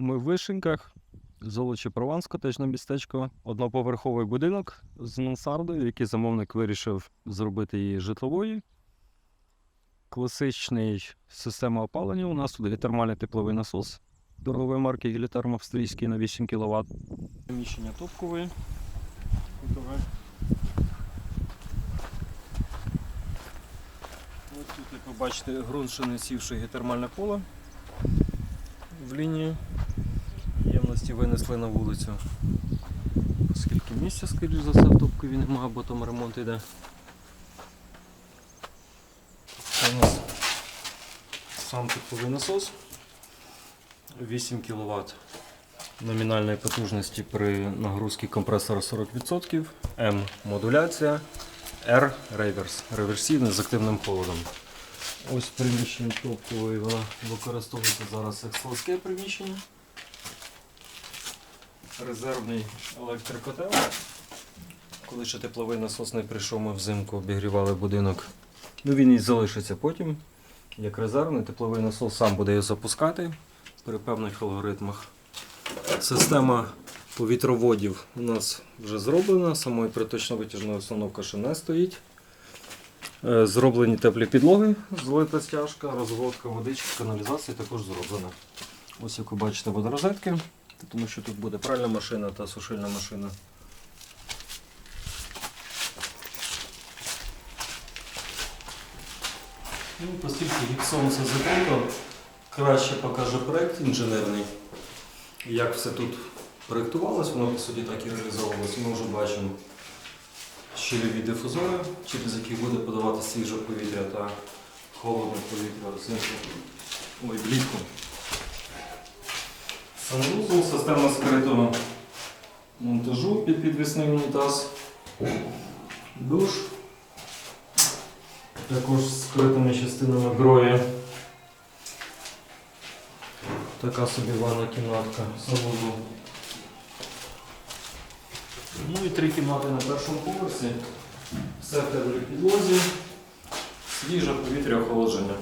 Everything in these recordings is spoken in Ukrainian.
Ми в Вишеньках, Золочі Прованс, котежне містечко, одноповерховий будинок з мансардою, який замовник вирішив зробити її житловою. Класичний система опалення. У нас тут геотермальний тепловий насос торгової марки Гілітерм австрійський на 8 кВт. Приміщення топкове. Ось тут, як ви бачите, ґрунт ще не сівши геотермальне поле в лінії. Ємності винесли на вулицю. Оскільки місця, скоріш за все, в топкові немає, бо там ремонт йде. Це у нас сам тепловий насос. 8 кВт номінальної потужності при нагрузці компресора 40%, М модуляція, R реверс, реверсійний з активним холодом. Ось приміщення топкової вона використовується зараз як складське приміщення. Резервний електрокотел. Коли ще тепловий насос не прийшов, ми взимку обігрівали будинок. Ну, він і залишиться потім. Як резервний, тепловий насос сам буде його запускати при певних алгоритмах. Система повітроводів у нас вже зроблена, самої приточно-витяжної установка ще не стоїть. Е, Зроблені теплі підлоги, злита стяжка, розводка водички, каналізація також зроблена. Ось як ви бачите водорозетки, тому що тут буде пральна машина та сушильна машина. Ну, оскільки гіпсом все закрито, краще покаже проєкт інженерний. Як все тут проєктувалось, воно по суті так і реалізовувалось. Ми вже бачимо щільові дифузори, через які буде подавати свіже повітря та холодне повітря взимку. Ой, влітку. Санвузол, система скритого монтажу під підвісний унітаз, душ. Також з скритими частинами грої. Така собі ванна кімнатка, санвузол. Ну і три кімнати на першому поверсі. Все в теплій підлозі, свіже повітря охолодження.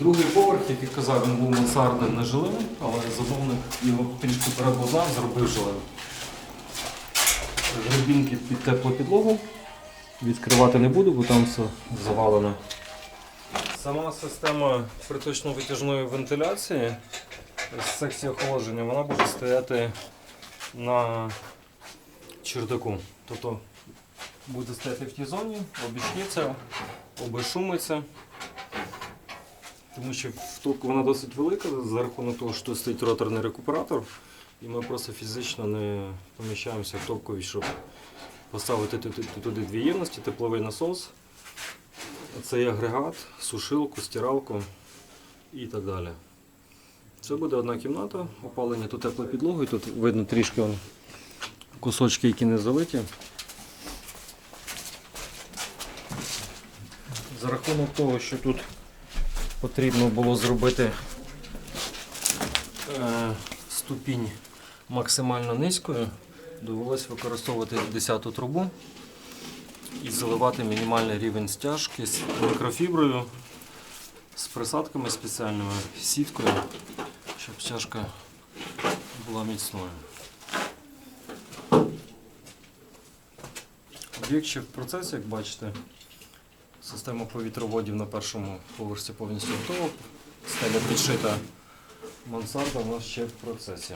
Другий поверх, як я казав, він був мансардним нежилим, але замовник його трішки перебудав, зробив жилим. Грибінки під теплу підлогу. Відкривати не буду, бо там все завалено. Сама система приточно-витяжної вентиляції з секції охолодження вона буде стояти на чердаку. Тобто буде стояти в тій зоні, обічніться, обешумиться. Тому що втулка вона досить велика за рахунок того, що тут стоїть роторний рекуператор. І ми просто фізично не поміщаємося в топкові, щоб поставити туди, дві ємності, тепловий насос, цей агрегат, сушилку, стиралку і так далі. Це буде одна кімната, опалення тут теплою підлогою, тут видно трішки кусочки, які не залиті. За рахунок того, що тут потрібно було зробити е, ступінь максимально низькою, довелося використовувати 10-ту трубу і заливати мінімальний рівень стяжки з мікрофіброю, з присадками спеціальними, сіткою, щоб стяжка була міцною. Об'єкт ще в процесі, як бачите, система повітроводів на першому поверсі повністю готова, стеля підшита, мансарда у нас ще в процесі.